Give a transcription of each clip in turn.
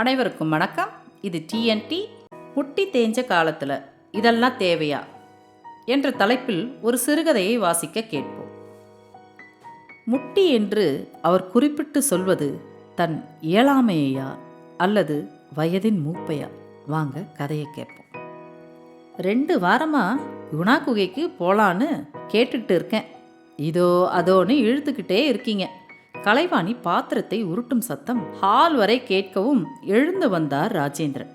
அனைவருக்கும் வணக்கம். இது டிஎன்டி முட்டி தேஞ்ச காலத்தில் இதெல்லாம் தேவையா? என்ற தலைப்பில் ஒரு சிறுகதையை வாசிக்க கேட்போம். முட்டி என்று அவர் குறிப்பிட்டு சொல்வது தன் இயலாமையா அல்லது வயதின் மூப்பையா? வாங்க கதையை கேட்போம். ரெண்டு வாரமாக குணா குகைக்கு போகலான்னு கேட்டுட்டு இருக்கேன். இதோ அதோன்னு இழுத்துக்கிட்டே இருக்கீங்க. கலைவாணி பாத்திரத்தை உருட்டும் சத்தம் ஹால் வரை கேட்கவும் எழுந்து வந்தார் ராஜேந்திரன்.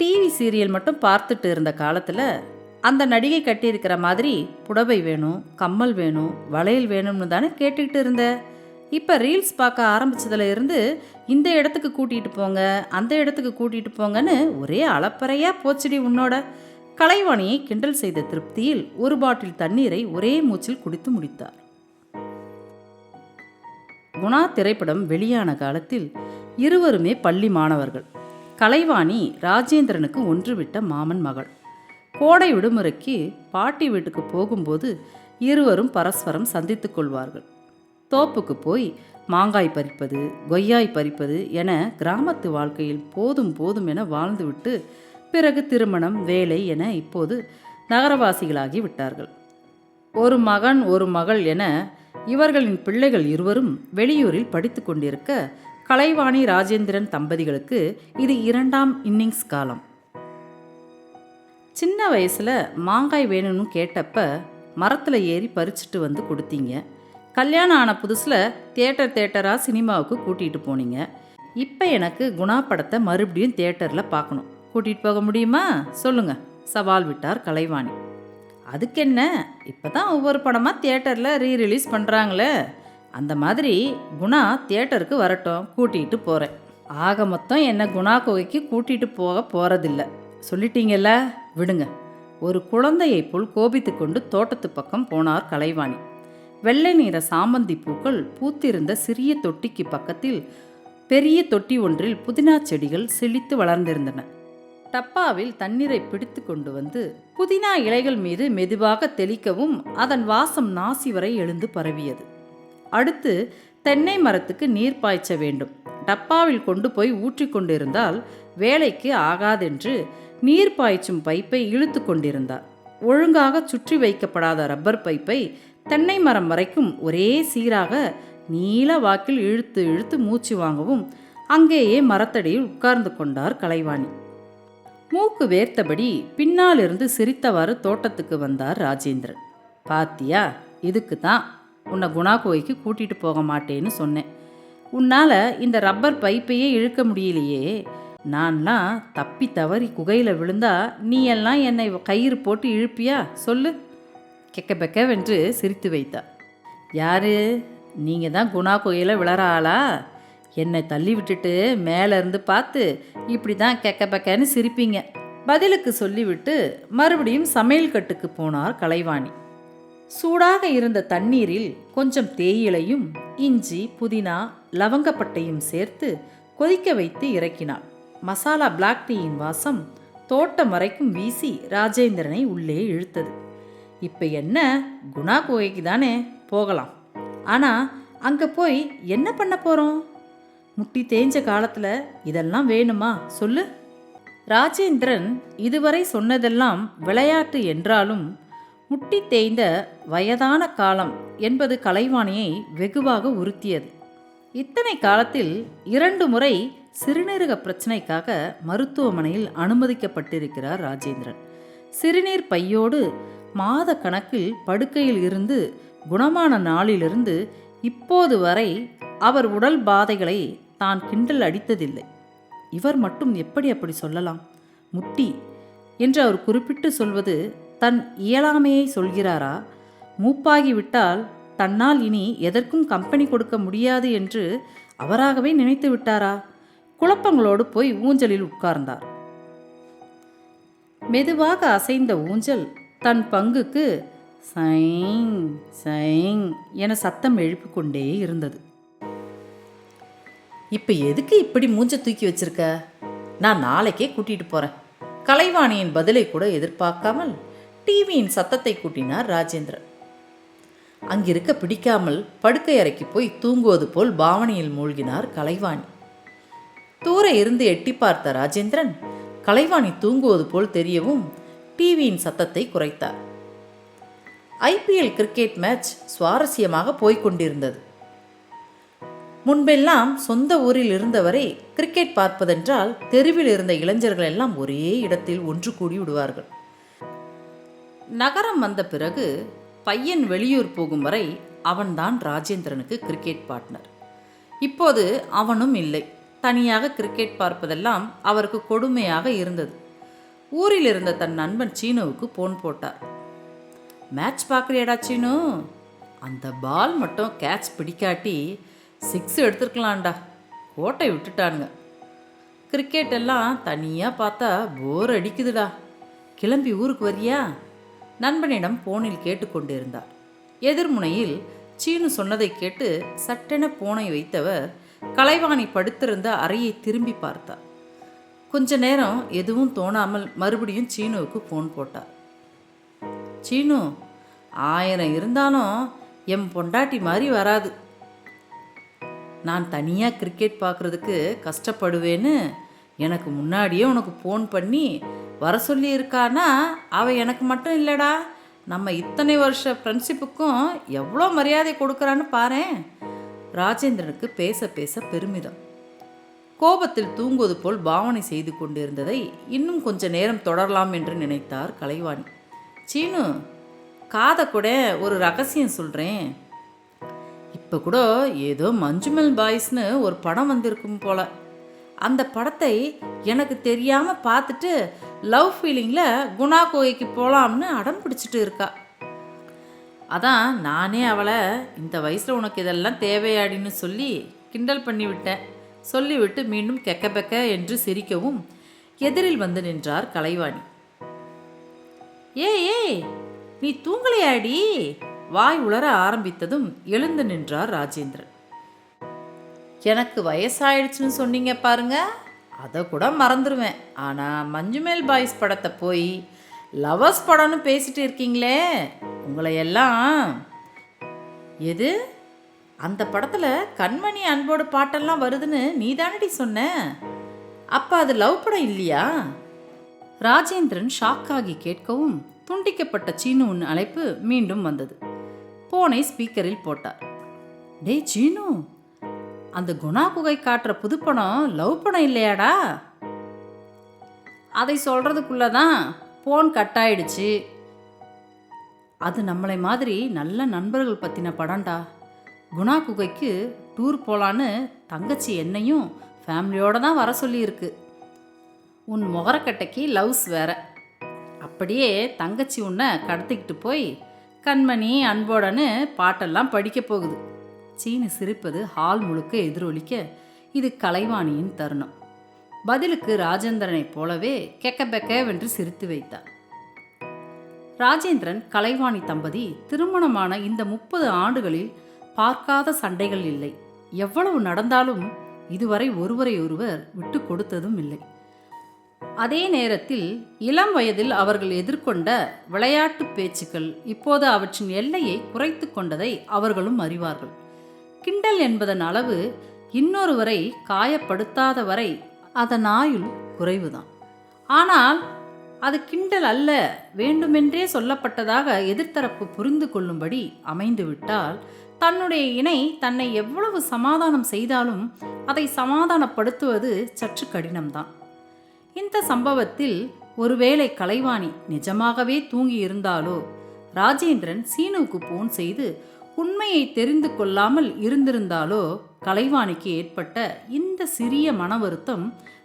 டிவி சீரியல் மட்டும் பார்த்துட்டு இருந்த காலத்தில் அந்த நடிகை கட்டியிருக்கிற மாதிரி புடவை வேணும் கம்மல் வேணும் வளையல் வேணும்னு தானே கேட்டுக்கிட்டு இருந்த. இப்போ ரீல்ஸ் பார்க்க ஆரம்பிச்சதுல இருந்து இந்த இடத்துக்கு கூட்டிகிட்டு போங்க அந்த இடத்துக்கு கூட்டிகிட்டு போங்கன்னு ஒரே அளப்பறையாக போச்சுடி உன்னோட. கலைவாணியை கிண்டல் செய்த திருப்தியில் ஒரு பாட்டில் தண்ணீரை ஒரே மூச்சில் குடித்து முடித்தார். குணா திரைப்படம் வெளியான காலத்தில் இருவருமே பள்ளி மாணவர்கள். கலைவாணி ராஜேந்திரனுக்கு ஒன்றுவிட்ட மாமன் மகள். கோடை விடுமுறைக்கு பாட்டி வீட்டுக்கு போகும்போது இருவரும் பரஸ்பரம் சந்தித்து கொள்வார்கள். தோப்புக்கு போய் மாங்காய் பறிப்பது கொய்யாய் பறிப்பது என கிராமத்து வாழ்க்கையில் போதும் போதும் என வாழ்ந்துவிட்டு பிறகு திருமணம் வேலை என இப்போது நகரவாசிகளாகி விட்டார்கள். ஒரு மகன் ஒரு மகள் என இவர்களின் பிள்ளைகள் இருவரும் வெளியூரில் படித்து கொண்டிருக்க கலைவாணி ராஜேந்திரன் தம்பதிகளுக்கு இது இரண்டாம் இன்னிங்ஸ் காலம். சின்ன வயசில் மாங்காய் வேணும்னு கேட்டப்ப மரத்தில் ஏறி பறிச்சுட்டு வந்து கொடுத்தீங்க. கல்யாணம் ஆன புதுசில் தேட்டர் தேட்டராக சினிமாவுக்கு கூட்டிகிட்டு போனீங்க. இப்போ எனக்கு குணா படத்தை மறுபடியும் தேட்டரில் பார்க்கணும். கூட்டிகிட்டு போக முடியுமா? சொல்லுங்கள் சவால் விட்டார் கலைவாணி. அதுக்கென்ன? இப்போ தான் ஒவ்வொரு படமாக தியேட்டரில் ரீ ரிலீஸ் பண்ணுறாங்களே அந்த மாதிரி குணா தியேட்டருக்கு வரட்டும் கூட்டிகிட்டு போகிறேன் ஆக மொத்தம் என்னை குணா குகைக்கு கூட்டிகிட்டு போக போகிறதில்ல சொல்லிட்டீங்கல்ல? விடுங்க. ஒரு குழந்தையை போல் கோபித்து கொண்டு தோட்டத்து பக்கம் போனார் கலைவாணி. வெள்ளை நிற சாமந்தி பூக்கள் பூத்திருந்த சிறிய தொட்டிக்கு பக்கத்தில் பெரிய தொட்டி ஒன்றில் புதினா செடிகள் செழித்து வளர்ந்திருந்தன. டப்பாவில் தண்ணீரை பிடித்து கொண்டு வந்து புதினா இலைகள் மீது மெதுவாக தெளிக்கவும் அதன் வாசம் நாசி வரை எழுந்து பரவியது. அடுத்து தென்னை மரத்துக்கு நீர் பாய்ச்ச வேண்டும். டப்பாவில் கொண்டு போய் ஊற்றி கொண்டிருந்தால் வேலைக்கு ஆகாதென்று நீர் பாய்ச்சும் பைப்பை இழுத்து கொண்டிருந்தார். ஒழுங்காக சுற்றி வைக்கப்படாத ரப்பர் பைப்பை தென்னை மரம் வரைக்கும் ஒரே சீராக நீல வாக்கில் இழுத்து இழுத்து மூச்சு வாங்கவும் அங்கேயே மரத்தடியில் உட்கார்ந்து கொண்டார் கலைவாணி. மூக்கு வேர்த்தபடி பின்னாலிருந்து சிரித்தவாறு தோட்டத்துக்கு வந்தார் ராஜேந்திரன். பாத்தியா இதுக்கு தான். உன்னை குணா கோய்க்கு கூட்டிகிட்டு போக மாட்டேன்னு சொன்னேன். உன்னால் இந்த ரப்பர் பைப்பையே இழுக்க முடியலையே. நான்லாம் தப்பி தவறி குகையில் விழுந்தா நீ எல்லாம் என்னை கயிறு போட்டு இழுப்பியா? சொல்லு. கெக்க பெக்கவென்று சிரித்து வைத்தா யாரு? நீங்கள் தான் குணா கோயிலை விழற ஆளா? என்னை தள்ளி விட்டுட்டு மேலே இருந்து பார்த்து இப்படி தான் கெக்க பக்கன்னு சிரிப்பீங்க. பதிலுக்கு சொல்லிவிட்டு மறுபடியும் சமையல் கட்டுக்கு போனார் கலைவாணி. சூடாக இருந்த தண்ணீரில் கொஞ்சம் தேயிலையும் இஞ்சி புதினா லவங்கப்பட்டையும் சேர்த்து கொதிக்க வைத்து இறக்கினாள் மசாலா பிளாக் டீயின் வாசம் தோட்டம் வரைக்கும் வீசி ராஜேந்திரனை உள்ளே இழுத்தது. இப்போ என்ன? குணா குகைக்கு தானே போகலாம். ஆனால் அங்கே போய் என்ன பண்ண போகிறோம் முட்டி தேஞ்ச காலத்தில் இதெல்லாம் வேணுமா? சொல்லு. ராஜேந்திரன் இதுவரை சொன்னதெல்லாம் விளையாட்டு என்றாலும் முட்டி தேய்ந்த வயதான காலம் என்பது கலைவாணியை வெகுவாக உறுத்தியது. இத்தனை காலத்தில் இரண்டு முறை சிறுநீரக பிரச்சனைக்காக மருத்துவமனையில் அனுமதிக்கப்பட்டிருக்கிறார் ராஜேந்திரன். சிறுநீர் பையோடு மாத கணக்கில் படுக்கையில் இருந்து குணமான நாளிலிருந்து இப்போது வரை அவர் உடல் பாதைகளை தான் கிண்டல் அடித்ததில்லை. இவர் மட்டும் எப்படி அப்படி சொல்லலாம்? முட்டி என்று அவர் குறிப்பிட்டு சொல்வது தன் இயலாமையை சொல்கிறாரா? மூப்பாகிவிட்டால் தன்னால் இனி எதற்கும் கம்பெனி கொடுக்க முடியாது என்று அவராகவே நினைத்து விட்டாரா? குழப்பங்களோடு போய் ஊஞ்சலில் உட்கார்ந்தார். மெதுவாக அசைந்த ஊஞ்சல் தன் பங்குக்கு சைங் சைங் என சத்தம் எழுப்பிக்கொண்டே இருந்தது. இப்போ எதுக்கு இப்படி மூஞ்ச தூக்கி வச்சிருக்க? நான் நாளைக்கே கூட்டிட்டு போறேன். கலைவாணியின் பதிலை கூட எதிர்பார்க்காமல் டிவியின் சத்தத்தை கூட்டினார் ராஜேந்திரன். அங்கிருக்க பிடிக்காமல் படுக்கை அறைக்கு போய் தூங்குவது போல் பாவனையில் மூழ்கினார் கலைவாணி. தூர இருந்து எட்டி பார்த்த ராஜேந்திரன் கலைவாணி தூங்குவது போல் தெரியவும் டிவியின் சத்தத்தை குறைத்தார். ஐபிஎல் கிரிக்கெட் மேட்ச் சுவாரஸ்யமாக போய்க் கொண்டிருந்தது. முன்பெல்லாம் சொந்த ஊரில் இருந்தவரை கிரிக்கெட் பார்ப்பதென்றால் தெருவில் இருந்த இளைஞர்கள் எல்லாம் ஒரே இடத்தில் ஒன்று கூடி விடுவார்கள். நகரம் வந்த பிறகு பையன் வெளியூர் போகும் வரை அவன்தான் ராஜேந்திரனுக்கு கிரிக்கெட் பார்ட்னர் இப்போது அவனும் இல்லை. தனியாக கிரிக்கெட் பார்ப்பதெல்லாம் அவருக்கு கொடுமையாக இருந்தது. ஊரில் இருந்த தன் நண்பன் சீனுவுக்கு போன் போட்டார். மேட்ச் பார்க்குறியாடா சீனு? அந்த பால் மட்டும் கேட்ச் பிடிக்காட்டி சிக்ஸ் எடுத்துருக்கலாம்டா. கோட்டை விட்டுட்டானுங்க. கிரிக்கெட் எல்லாம் தனியாக பார்த்தா போர் அடிக்குதுடா. கிளம்பி ஊருக்கு வரியா? நண்பனிடம் போனில் கேட்டுக்கொண்டிருந்தார். எதிர்முனையில் சீனு சொன்னதை கேட்டு சட்டென போனை வைத்தவர் கலைவாணி படுத்திருந்த அறையை திரும்பி பார்த்தார். கொஞ்ச நேரம் எதுவும் தோணாமல் மறுபடியும் சீனுவுக்கு ஃபோன் போட்டார். சீனு ஆயிரம் இருந்தாலும் என் பொண்டாட்டி மாதிரி வராது. நான் தனியாக கிரிக்கெட் பார்க்குறதுக்கு கஷ்டப்படுவேன்னு எனக்கு முன்னாடியே உனக்கு ஃபோன் பண்ணி வர சொல்லியிருக்கானா? அவள் எனக்கு மட்டும் இல்லைடா. நம்ம இத்தனை வருஷ ஃப்ரெண்ட்ஷிப்புக்கும் எவ்வளோ மரியாதை கொடுக்குறான்னு பாரேன். ராஜேந்திரனுக்கு பேச பேச பெருமிதம். கோபத்தில் தூங்குவது போல் பாவனை செய்து கொண்டிருந்ததை இன்னும் கொஞ்ச நேரம் தொடரலாம் என்று நினைத்தார் கலைவாணி. சீனு காதை கூட ஒரு ரகசியம் சொல்கிறேன் இப்போ கூட ஏதோ மஞ்சுமெல் பாய்ஸ்னு ஒரு படம் வந்திருக்கும் போல. அந்த படத்தை எனக்கு தெரியாமல் பார்த்துட்டு லவ் ஃபீலிங்கில் குணா கோயிக்கு போகலாம்னு அடம் பிடிச்சிட்டு இருக்கா. அதான் நானே அவளை இந்த வயசில் உனக்கு இதெல்லாம் தேவையாடின்னு சொல்லி கிண்டல் பண்ணிவிட்டேன் சொல்லிவிட்டு மீண்டும் கெக்க பெக்க என்று சிரிக்கவும் எதிரில் வந்து நின்றார் கலைவாணி. ஏய் ஏய் நீ தூங்கலையாடி? வாய் உளர ஆரம்பித்ததும் எழுந்து நின்றார் ராஜேந்திரன். எனக்கு வயசாயிடுச்சுன்னு சொன்னீங்க பாருங்க அதை கூட மறந்துடுவேன் ஆனால் மஞ்சுமேல் பாய்ஸ் படத்தை போய் லவர்ஸ் படம்னு பேசிட்டு இருக்கீங்களே உங்களை எல்லாம். எது? அந்த படத்தில் கண்மணி அன்போடு பாட்டெல்லாம் வருதுன்னு நீ தானடி சொன்ன? அப்போ அது லவ் படம் இல்லையா? ராஜேந்திரன் ஷாக்காகி கேட்கவும் துண்டிக்கப்பட்ட சீனுவின் அழைப்பு மீண்டும் வந்தது. போனை ஸ்பீக்கரில் போட்டார். டேய் சீனு அந்த குணா குகை காட்டுற புதுப்படம் லவ் படம் இல்லையாடா? அதை சொல்கிறதுக்குள்ளே தான் ஃபோன் கட் ஆயிடுச்சு. அது நம்மளை மாதிரி நல்ல நண்பர்கள் பற்றின படம்டா. குணா குகைக்கு டூர் போகலான்னு தங்கச்சி என்னையும் ஃபேமிலியோடு தான் வர சொல்லியிருக்கு. உன் முகரக்கட்டைக்கு லவ்ஸ் வேற. அப்படியே தங்கச்சி உன்னை கடத்திக்கிட்டு போய் கண்மணி அன்போடன்னு பாட்டெல்லாம் படிக்க போகுது. சீனு சிரிப்பது ஹால் முழுக்க எதிரொலிக்க இது கலைவாணியின் தருணம். பதிலுக்கு ராஜேந்திரனைப் போலவே கெக்கபெக்கவென்று சிரித்து வைத்தார். ராஜேந்திரன் கலைவாணி தம்பதி திருமணமான இந்த முப்பது ஆண்டுகளில் பார்க்காத சண்டைகள் இல்லை. எவ்வளவு நடந்தாலும் இதுவரை ஒருவரை ஒருவர் விட்டு கொடுத்ததும் இல்லை. அதே நேரத்தில் இளம் வயதில் அவர்கள் எதிர்கொண்ட விளையாட்டு பேச்சுக்கள் இப்போது அவற்றின் எல்லையை குறைத்து கொண்டதை அவர்களும் அறிவார்கள். கிண்டல் என்பதன் அளவு இன்னொருவரை காயப்படுத்தாத வரை அதன் ஆயுள் குறைவுதான். ஆனால் அது கிண்டல் அல்ல வேண்டுமென்றே சொல்லப்பட்டதாக எதிர்த்தரப்பு புரிந்து கொள்ளும்படி அமைந்துவிட்டால் தன்னுடைய இணை தன்னை எவ்வளவு சமாதானம் செய்தாலும் அதை சமாதானப்படுத்துவது சற்று கடினம்தான். இந்த சம்பவத்தில் ஒருவேளை கலைவாணி நிஜமாகவே தூங்கி இருந்தாலோ ராஜேந்திரன் சீனுவுக்கு போன் செய்து உண்மையை தெரிந்து கொள்ளாமல் இருந்திருந்தாலோ? கலைவாணிக்கு ஏற்பட்ட இந்த சிறிய மன வருத்தம்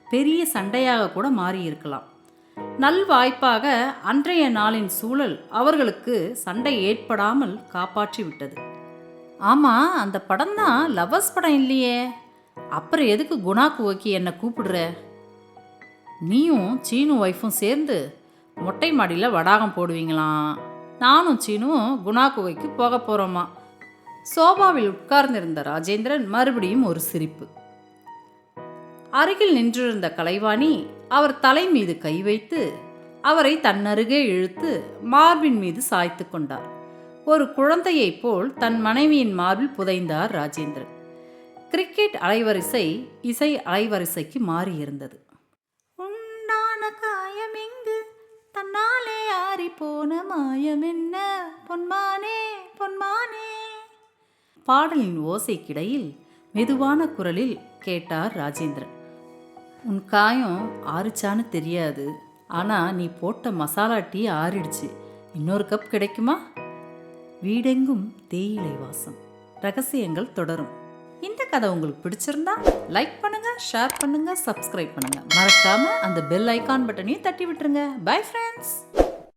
பெரிய சண்டையாக கூட மாறியிருக்கலாம். நல்வாய்ப்பாக அன்றைய நாளின் சூழல் அவர்களுக்கு சண்டை ஏற்படாமல் காப்பாற்றி விட்டது ஆமா அந்த படம் தான் லவ்வர்ஸ் படம் இல்லையே. அப்புறம் எதுக்கு குணாக்கு ஓக்கி என்னை கூப்பிடுற? நீயும் சீனு ஒய்ஃபும் சேர்ந்து மொட்டை மாடியில் வடாகம் போடுவீங்களாம். நானும் சீனுவும் குணா குகைக்கு போக போகிறோமா சோபாவில் உட்கார்ந்திருந்த ராஜேந்திரன் மறுபடியும் ஒரு சிரிப்பு. அருகில் நின்றிருந்த கலைவாணி அவர் தலை மீது கை வைத்து அவரை தன்னருகே இழுத்து மார்பின் மீது சாய்த்து கொண்டார். ஒரு குழந்தையைப் போல் தன் மனைவியின் மார்பில் புதைந்தார் ராஜேந்திரன். கிரிக்கெட் அலைவரிசை இசை அலைவரிசைக்கு மாறியிருந்தது. உண்டான காயம் எங்கு? தன்னாலே ஆறி போன மாயம் என்ன? பொன்மானே பொன்மானே. பாடலின் ஓசைக்கிடையில் மெதுவான குரலில் கேட்டார் ராஜேந்திரன். உன் காயம் ஆறுச்சான்னு தெரியாது. ஆனால் நீ போட்ட மசாலா டீ ஆறிடுச்சு. இன்னொரு கப் கிடைக்குமா? வீடெங்கும் தேயிலை வாசம். ரகசியங்கள் தொடரும். இந்த கதை உங்களுக்கு பிடிச்சிருந்தா லைக் பண்ணுங்க ஷேர் பண்ணுங்க சப்ஸ்கிரைப் பண்ணுங்க. மறக்காம அந்த பெல் ஐக்கான் பட்டனையும் தட்டி விட்டுருங்க. Bye friends